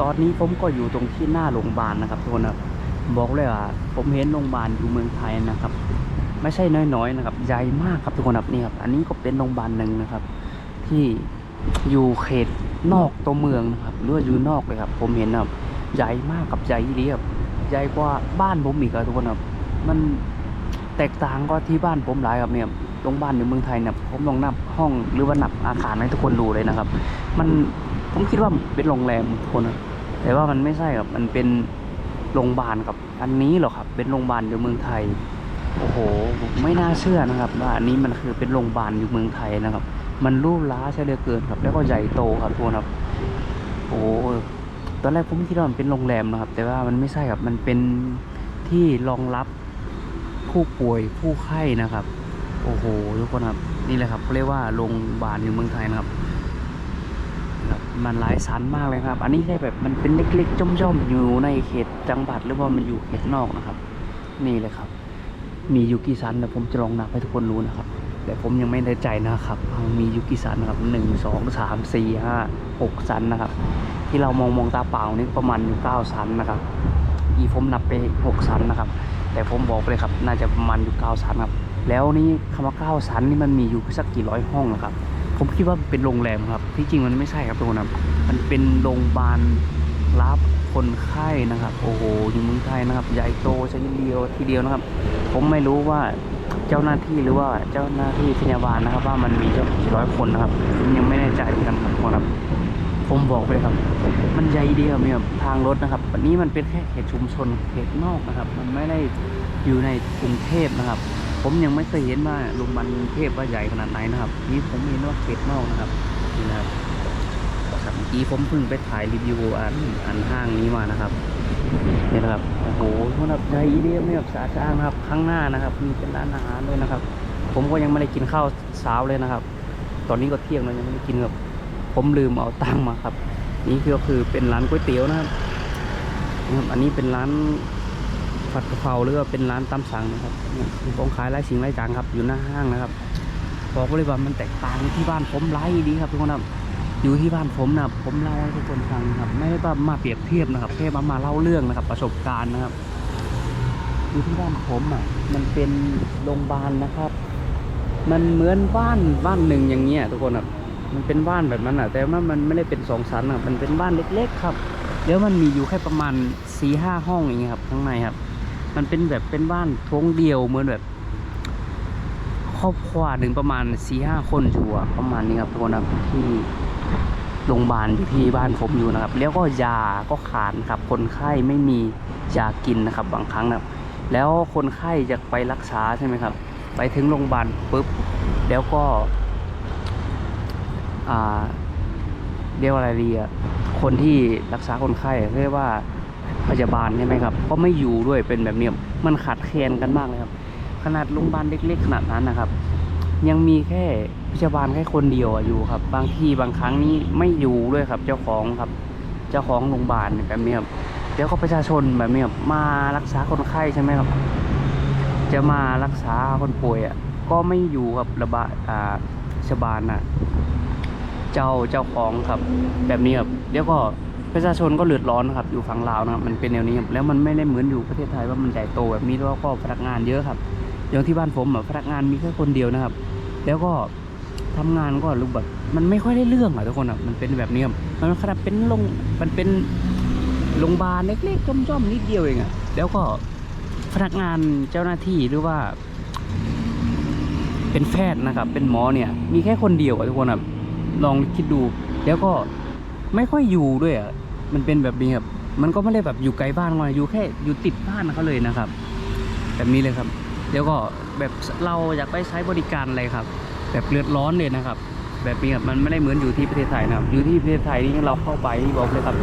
ตอนนี้ผมก็อยู่ตรงที่หน้าโรงพยาบาลนะครับทุกคนครับอกเลยว่าผมเห็นโรงพยาบาลอยู่เมืองไทยนะครับ ไม่ใช่น้อยๆนะครับ ใหญ่มากครับทุกคนครับนี่ครับ อันนี้ก็เป็นโรงพยาบาลหนึ่งนะครับ ที่อยู่เขตนอกตัวเมืองนะครับหรือว่าอยู่นอกเลยครับ ผมเห็นนะครับใหญ่มากกับใหญ่ดีครับใหญ่กว่าบ้านผมอีกครับทุกคนครับ มันแตกต่างก็ที่บ้านผมหลายครับเนี่ยโรงพยาบาลในเมืองไทยเนี่ยผมลองนับห้องหรือว่านับอาคารให้ทุกคนดูเลยนะครับ มันผมคิดว่าเป็นโรงแรมทุกคนนะ แต่ว่ามันไม่ใช่ครับ มันเป็นโรงพยาบาลครับ อันนี้เหรอครับ เป็นโรงพยาบาลอยู่เมืองไทย โอ้โห ไม่น่าเชื่อนะครับ ว่าอันนี้มันคือเป็นโรงพยาบาลอยู่เมืองไทยนะครับ มันรูปล้าใช่เหลือเกินครับ แล้วก็ใหญ่โตครับทุกคนครับ โอ้โหตอนแรกผมคิดว่ามันเป็นโรงแรมนะครับ แต่ว่ามันไม่ใช่ครับ มันเป็นที่รองรับผู้ป่วยผู้ไข้นะครับ โอ้โหทุกคนครับ นี่แหละครับเขาเรียกว่าโรงพยาบาลอยู่เมืองไทยนะครับ มันหลายชั้นมากเลยครับ อันนี้แค่แบบมันเป็นเล็กๆจ้อมๆอยู่ในเขตจังหวัดหรือว่ามันอยู่เขตนอกนะครับ นี่เลยครับ มียูกี่ชั้นเดี๋ยวผมจะลองนับให้ทุกคนรู้นะครับ แต่ผมยังไม่แน่ใจนะครับมียูกี่ชั้นนะครับหนึ่งสองสามสี่ห้าหกชั้นนะครับ ที่เรามองมองตาเปล่านี่ประมาณอยู่เก้าชั้นนะครับอีผมนับไปหกชั้นนะครับ แต่ผมบอกเลยครับ น่าจะประมาณอยู่เก้าชั้นครับแล้วนี่คำว่าเก้าชั้นนี่มันมีอยู่สักกี่ร้อยห้องนะครับ ผมคิดว่าเป็นโรงแรมครับ ที่จริงมันไม่ใช่ครับทุกคนครับ มันเป็นโรงพยาบาลรับคนไข้นะครับ โอ้โหอยู่เมืองไทยนะครับ ใหญ่โตชนิดเดียวทีเดียวนะครับ ผมไม่รู้ว่าเจ้าหน้าที่หรือว่าเจ้าหน้าที่พยาบาลนะครับ ว่ามันมีเจ้ากี่ร้อยคนนะครับยังไม่แน่ใจเหมือนกันครับทุกคนครับ ผมบอกไปเลยครับ มันใหญ่เดียวมีแบบทางรถนะครับอันนี้มันเป็นแค่เขตชุมชนเขตนอกนะครับ มันไม่ได้อยู่ในกรุงเทพนะครับ ผมยังไม่เคยเห็นว่าโรงพยาบาลกรุงเทพว่าใหญ่ขนาดไหนนะครับ นี่ผมเห็นว่าเขตนอกนะครับนี่นะครับครับเมื่อกี้ผมเพิ่งไปถ่ายรีวิวอันอันห้างนี้มานะครับนี่นะครับโอ้โหทุกคนรับใหญ่เดียวไม่แบบสะอาดนะครับ ข้างหน้านะครับ มีเป็นร้านอาหารด้วยนะครับ ผมก็ยังไม่ได้กินข้าวเช้าเลยนะครับ ตอนนี้ก็เที่ยงแล้วยังไม่ได้กินครับผมลืมเอาตังมาครับ นี่คือก็คือเป็นร้านก๋วยเตี๋ยวนะครับนะครับอันนี้เป็นร้าน ผัดกะเพราหรือว่าเป็นร้านตามสั่งนะครับมีของขายหลายสิ่งหลายอย่างครับ อยู่หน้าห้างนะครับบอกเลยว่ามันแตกต่างที่บ้านผมไล่ดีครับทุกคนครับอยู่ที่บ้านผมนะผมเล่าให้ทุกคนฟังครับ ไม่ได้ว่ามาเปรียบเทียบนะครับแค่มามาเล่าเรื่องนะครับ ประสบการณ์นะครับอยู่ที่บ้านผมอะ มันเป็นโรงพยาบาลนะครับ มันเหมือนบ้านบ้านหนึ่งอย่างเงี้ยทุกคนครับมันเป็นบ้านแบบนั้นอะ แต่ว่ามันไม่ได้เป็นสองชั้นอะมันเป็นบ้านเล็ก ๆ ครับแล้วมันมีอยู่แค่ประมาณสี่ห้าห้องอย่างเงี้ยครับข้างในครับ มันเป็นแบบเป็นบ้านโถงเดียวเหมือนแบบ ครอบครัวหนึ่งประมาณสี่ห้าคนชัวประมาณนี้ครับทุกคนครับที่โรงพยาบาลที่บ้านผมอยู่นะครับ แล้วก็ยาก็ขาดครับ คนไข้ไม่มียากินนะครับ บางครั้งนะครับ แล้วคนไข้จะไปรักษาใช่ไหมครับ ไปถึงโรงพยาบาลปุ๊บแล้วก็อ่าเรียกว่าอะไรดีอะคนที่รักษาคนไข้เรียกว่า พยาบาลใช่ไหมครับก็ไม่อยู่ด้วยเป็นแบบนี้มันขาดแคลนกันมากเลยครับ ขนาดโรงพยาบาลเล็กๆขนาดนั้นนะครับ ยังมีแค่พยาบาลแค่คนเดียวอยู่ครับ บางทีบางครั้งนี้ไม่อยู่ด้วยครับ เจ้าของครับ เจ้าของโรงพยาบาลแบบนี้ครับแล้วก็ประชาชนแบบนี้ครับมารักษาคนไข้ใช่ไหมครับ จะมารักษาคนป่วยอะก็ไม่อยู่กับระบาดอ่าพยาบาลน่ะ เจ้าเจ้าของครับ แบบนี้ครับแล้วก็ ประชาชนก็เลือดร้อนครับอยู่ฝั่งลาวนะครับมันเป็นแนวนี้ครับแล้วมันไม่ได้เหมือนอยู่ประเทศไทยว่ามันใหญ่โตแบบนี้แล้วก็พนักงานเยอะครับอย่างที่บ้านผมอะพนักงานมีแค่คนเดียวนะครับ แล้วก็ทำงานก็รู้แบบมันไม่ค่อยได้เรื่องอะทุกคนอะมันเป็นแบบนี้ครับมันขนาดเป็นโรงมันเป็นโรงพยาบาลเล็กๆจ้อมๆนิดเดียวเองอะแล้วก็พนักงานเจ้าหน้าที่หรือว่า เป็นแพทย์นะครับ เป็นหมอเนี่ย มีแค่คนเดียวอะทุกคนครับลองคิดดู แล้วก็ไม่ค่อยอยู่ด้วยอะ มันเป็นแบบนี้ครับ มันก็ไม่ได้แบบอยู่ไกลบ้านมาอยู่แค่อยู่ติดบ้านเขาเลยนะครับ แบบนี้เลยครับแล้วก็แบบเราอยากไปใช้บริการอะไรครับ แบบเลือดร้อนเลยนะครับ แบบนี้ครับมันไม่ได้เหมือนอยู่ที่ประเทศไทยนะครับ อยู่ที่ประเทศไทยนี่เราเข้าไปนี่บอกเลยครับ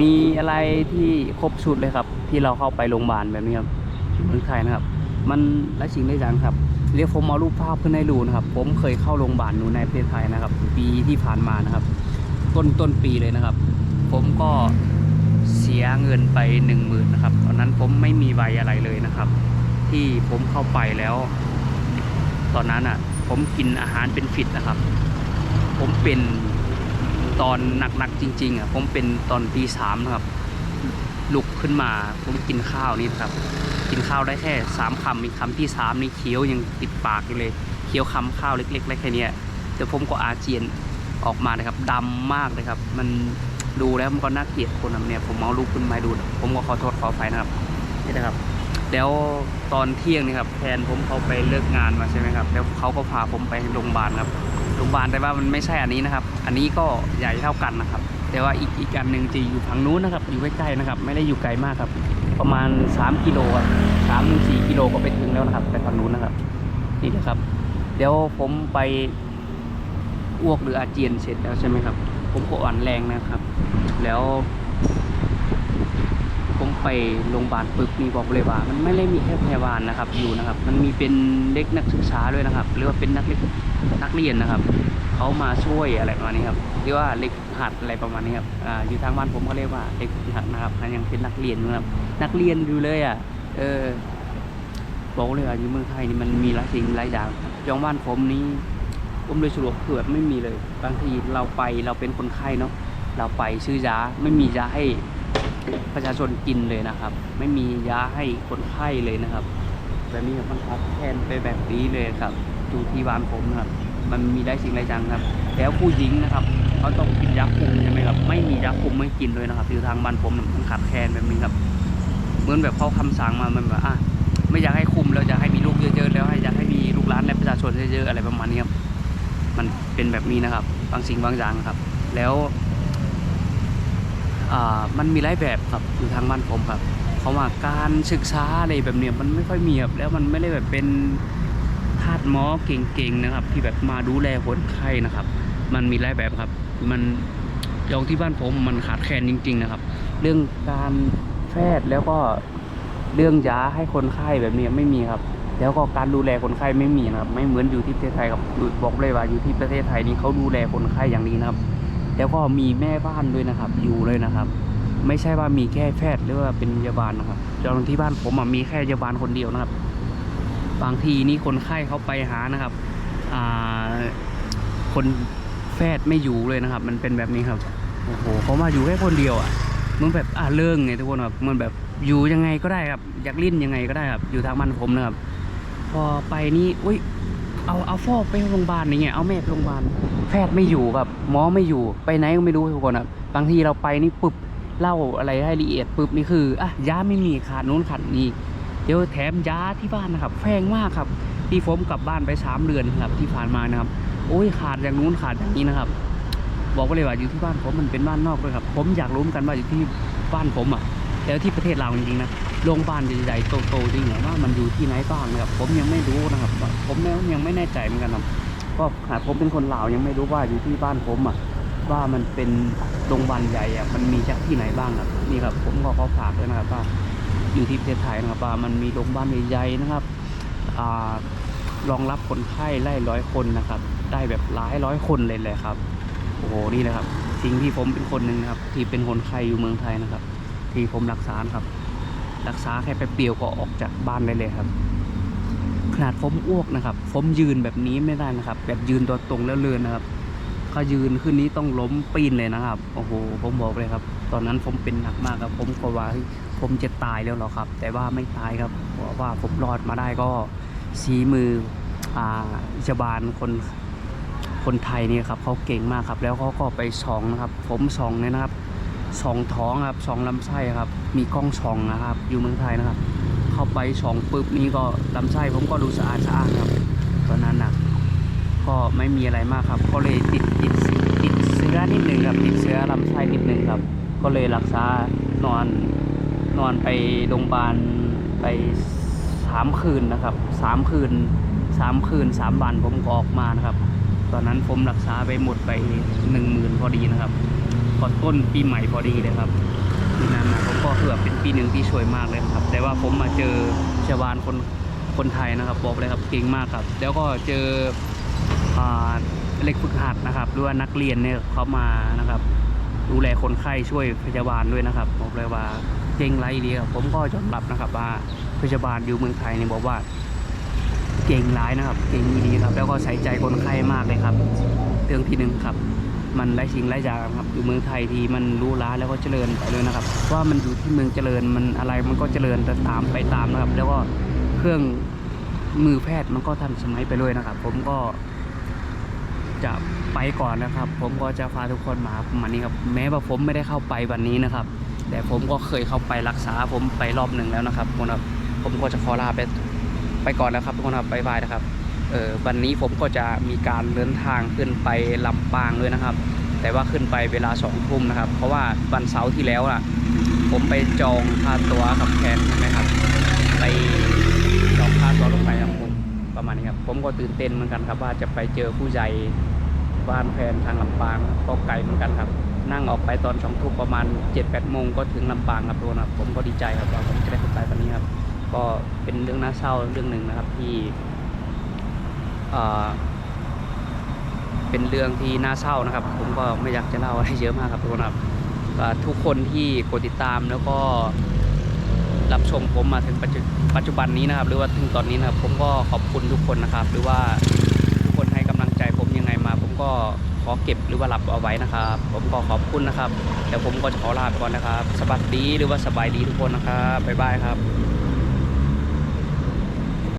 มีอะไรที่ครบชุดเลยครับ ที่เราเข้าไปโรงพยาบาลแบบนี้ครับเมืองไทยนะครับ มันหลายสิ่งหลายอย่างครับเรียกผมเอารูปภาพขึ้นให้ดูนะครับ ผมเคยเข้าโรงพยาบาลอยู่ในประเทศไทยนะครับ ปีที่ผ่านมานะครับ ต้นต้นปีเลยนะครับ ผมก็เสียเงินไปหนึ่งหมื่นนะครับ ตอนนั้นผมไม่มีใบอะไรเลยนะครับ ที่ผมเข้าไปแล้ว ตอนนั้นอะ ผมกินอาหารเป็นฟิตนะครับ ผมเป็นตอนหนักๆจริงๆอะผมเป็นตอนตีสามนะครับ ลุกขึ้นมาผมกินข้าวนี่นะครับ กินข้าวได้แค่สามคำอีคำที่สามนี่เคี้ยวยังติดปากอยู่เลยเคี้ยวคำข้าวเล็กๆได้แค่เนี้ยเดี๋ยวผมก็อาเจียนออกมานะครับดำมากเลยครับ มัน ดูแล้วมันก็น่าเกลียดคนนะเนี่ยผมเอารูปขึ้นมาให้ดูผมก็ขอโทษขออภัยนะครับนี่นะครับ แล้วตอนเที่ยงนี่ครับแฟนผมเขาไปเลิกงานมาใช่ไหมครับ แล้วเขาก็พาผมไปโรงพยาบาลครับโรงพยาบาลแต่ว่ามันไม่ใช่อันนี้นะครับ อันนี้ก็ใหญ่เท่ากันนะครับ แต่ว่าอีกอีกอันหนึ่งจะอยู่ทางนู้นนะครับ อยู่ใกล้ๆนะครับ ไม่ได้อยู่ไกลมากครับ ประมาณ 3กิโลครับสามถึงสี่กิโลก็ไปถึงแล้วนะครับไปทางนู้นนะครับ นี่นะครับ เดี๋ยวผมไปอ้วกหรืออาเจียนเสร็จแล้วใช่ไหมครับ ผมก็อ่อนแรงนะครับ แล้ว ผมไปโรงพยาบาลปึ๊บนี่บอกเลยว่า มันไม่ได้มีแค่พยาบาลนะครับ อยู่นะครับ มันมีเป็นเด็กนักศึกษาด้วยนะครับ หรือว่าเป็นนักเรียนนักเรียนนะครับเขามาช่วยอะไรประมาณนี้ครับเรียกว่าเล็กหัดอะไรประมาณนี้ครับอ่าอยู่ทางบ้านผมก็เรียกว่าเล็กหัดนะครับยังเป็นนักเรียนนะครับ นักเรียนอยู่เลยอะ เออบอกเลยว่าอยู่เมืองไทยนี่มันมีหลายสิ่งหลายอย่างครับยองบ้านผมนี้ มโดยสรุปคือแบบไม่มีเลย บางทีเราไปเราเป็นคนไข้เนาะเราไปซื้อยาไม่มียาให้ประชาชนกินเลยนะครับ ไม่มียาให้คนไข้เลยนะครับ แบบนี้มันทับแทนไปแบบนี้เลยครับดูที่บ้านผมนะครับ มันมีได้สิ่งไรจังครับ แล้วผู้หญิงนะครับเขาต้องกินยาคุมใช่ไหมครับไม่มียาคุมไม่กินเลยนะครับอยู่ทางบ้านผมน่ะมันขาดแคลนแบบนี้ครับเหมือนแบบเขาคำสั่งมามันแบบอะไม่อยากให้คุมแล้วอยากให้มีลูกเยอะๆแล้วให้อยากให้มีลูกหลานและประชาชนเยอะๆอะไรประมาณนี้ครับ มันเป็นแบบนี้นะครับ บางสิ่งบางอย่างครับ แล้วมันมีหลายแบบครับอยู่ทางบ้านผมครับเพราะว่าการศึกษาอะไรแบบเนี้ยมันไม่ค่อยมีครับแล้วมันไม่ได้แบบเป็นทาสหมอเก่งๆนะครับ ที่แบบมาดูแลคนไข้นะครับ มันมีหลายแบบครับ มันอย่างที่บ้านผมมันขาดแคลนจริง ๆ นะครับ เรื่องการแพทย์แล้วก็เรื่องยาให้คนไข้แบบนี้ไม่มีครับ แล้วก็การดูแลคนไข้ไม่มีนะครับ ไม่เหมือนอยู่ที่ประเทศไทยครับบอกเลยว่าอยู่ที่ประเทศไทยนี่เขาดูแลคนไข้อย่างดีนะครับ แล้วก็มีแม่บ้านด้วยนะครับ อยู่เลยนะครับ ไม่ใช่ว่ามีแค่แพทย์หรือว่าเป็นพยาบาลนะครับตอนที่บ้านผมมีแค่พยาบาลคนเดียวนะครับ บางทีนี่คนไข้เขาไปหานะครับคนแพทย์ไม่อยู่เลยนะครับ มันเป็นแบบนี้ครับโอ้โหเขามาอยู่แค่คนเดียวอะมันแบบอ่าเรื่องไงทุกคนครับมันแบบอยู่ยังไงก็ได้ครับอยากลิ้นยังไงก็ได้ครับอยู่ทางบ้านผมนะครับ พอไปนี่อุ้ยเอาเอาฟอกไปโรงพยาบาลนี่ไงเอาแม่ไปโรงพยาบาลแพทย์ไม่อยู่ครับหมอไม่อยู่ไปไหนก็ไม่รู้ทุกคนครับบางทีเราไปนี่ปุ๊บเล่าอะไรให้ละเอียดปุ๊บนี่คืออะยาไม่มีขาดนู้นขาดนี้เดี๋ยวแถมยาที่บ้านนะครับแพงมากครับที่ผมกลับบ้านไปสามเดือนครับที่ผ่านมานะครับโอ้ยขาดอย่างนู้นขาดอย่างนี้นะครับ บอกไว้เลยว่าอยู่ที่บ้านผมมันเป็นบ้านนอกด้วยครับ ผมอยากรู้เหมือนกันว่าอยู่ที่บ้านผมอะแล้วที่ประเทศเราจริงๆนะ โรงพยาบาลใหญ่ๆโตๆจริงเหรอว่ามันอยู่ที่ไหนบ้างนะครับ ผมยังไม่รู้นะครับ ผมยังไม่แน่ใจเหมือนกันครับก็ขนาผมเป็นคนลาวยังไม่รู้ว่าอยู่ที่บ้านผมอะว่ามันเป็นโรงพยาบาลใหญ่อะมันมีจากที่ไหนบ้างครับนี่ครับ ผมก็ขอฝากด้วยนะครับว่าอยู่ที่ประเทศไทยนะครับว่ามันมีโรงพยาบาลใหญ่ๆนะครับอ่ารองรับคนไข้ไล่ร้อยคนนะครับ ได้แบบหลายร้อยคนเลยแหละครับโอ้โหนี่แหละครับสิ่งที่ผมเป็นคนหนึ่งนะครับ ที่เป็นคนไข้อยู่เมืองไทยนะครับ ที่ผมรักษาครับ รักษาแค่แป๊บเดียวก็ออกจากบ้านได้เลยครับ ขนาดผมอ้วกนะครับ ผมยืนแบบนี้ไม่ได้นะครับ แบบยืนตัวตรงแล้วเลือนนะครับถ้ายืนขึ้นนี้ต้องล้มปีนเลยนะครับ โอ้โห ผมบอกเลยครับ ตอนนั้นผมเป็นหนักมากครับ ผมก็ว่าผมจะตายแล้วหรอครับ แต่ว่าไม่ตายครับเพราะว่าผมรอดมาได้ก็สีมืออ่าพยาบาลคนคนไทยนี่ครับเขาเก่งมากครับ แล้วเขาก็ไปส่องนะครับ ผมส่องเนี่ยนะครับ สองท้องครับสองลำไส้ครับ มีกล้องส่องนะครับ อยู่เมืองไทยนะครับ เข้าไปส่องปุ๊บนี้ก็ลำไส้ผมก็ดูสะอาดสะอาดครับ ตอนนั้นนะก็ไม่มีอะไรมากครับ ก็เลยติดติดติดเชื้อนิดหนึ่งครับ ติดเชื้อลำไส้นิดหนึ่งครับ ก็เลยรักษานอนนอนไปโรงพยาบาลไปสามคืนนะครับสามคืนสามคืนสามวันผมก็ออกมานะครับ ตอนนั้นผมรักษาไปหมดไปหนึ่งหมื่นพอดีนะครับ พอต้นปีใหม่พอดีเลยครับที่นั่นนะผมก็เกือบเป็นปีหนึ่งที่ช่วยมากเลยครับ แต่ว่าผมมาเจอชาวบ้านคนคนไทยนะครับบอกเลยครับเก่งมากครับ แล้วก็เจออเล็กฝึกหัดนะครับหรือว่านักเรียนเนี่ยเขามานะครับ ดูแลคนไข้ช่วยพยาบาลด้วยนะครับบอกเลยว่าเก่งไรดีครับผมก็ยอมรับนะครับว่าพยาบาลอยู่เมืองไทยเนี่ยบอกว่าเก่งร้ายนะครับ เก่งดีครับ แล้วก็ใส่ใจคนไข้มากเลยครับเรื่องที่หนึ่งครับ มันหลายสิ่งหลายอย่างครับ อยู่เมืองไทยทีมันรู้ล้าแล้วก็เจริญไปเลยนะครับว่ามันอยู่ที่เมืองเจริญมันอะไรมันก็เจริญแต่ตามไปตามนะครับ แล้วก็เครื่องมือแพทย์มันก็ทันสมัยไปเลยนะครับ ผมก็จะไปก่อนนะครับ ผมก็จะพาทุกคนมาประมาณนี้ครับ แม้ว่าผมไม่ได้เข้าไปวันนี้นะครับ แต่ผมก็เคยเข้าไปรักษาผมไปรอบหนึ่งแล้วนะครับทุกคนครับ ผมก็จะขอลาไปไปก่อนแล้วครับทุกคนครับบ๊ายบายนะครับ เออวันนี้ผมก็จะมีการเดินทางขึ้นไปลำปางด้วยนะครับ แต่ว่าขึ้นไปเวลาสองทุ่มนะครับ เพราะว่าวันเสาร์ที่แล้วอะ ผมไปจองค่าตั๋วกับแฟนใช่ไหมครับ ไปจองค่าตั๋วรถไฟครับผมประมาณนี้ครับ ผมก็ตื่นเต้นเหมือนกันครับ ว่าจะไปเจอผู้ใหญ่บ้านแฟนทางลำปางก็ไกลเหมือนกันครับ นั่งออกไปตอนสองทุ่มประมาณ7จ็ดแปดโมงก็ถึงลำปางครับทุกคนครับผมก็ดีใจครับว่าผมจะได้ขึ้นไปวันนี้ครับ ก็เป็นเรื่องน่าเศร้าเรื่องหนึ่งนะครับที่ เป็นเรื่องที่น่าเศร้านะครับ ผมก็ไม่อยากจะเล่าอะไรเยอะมากครับทุกคนครับทุกคนที่กดติดตามแล้วก็รับชมผมมาถึงปัจจุบันนี้นะครับ หรือว่าถึงตอนนี้นะครับ ผมก็ขอบคุณทุกคนนะครับ หรือว่าทุกคนให้กำลังใจผมยังไงมา ผมก็ขอเก็บหรือว่ารับเอาไว้นะครับ ผมก็ขอบคุณนะครับเดี๋ยวผมก็จะขอลาไปก่อนนะครับ สวัสดีหรือว่าสบายดีทุกคนนะครับบ๊ายบายครับ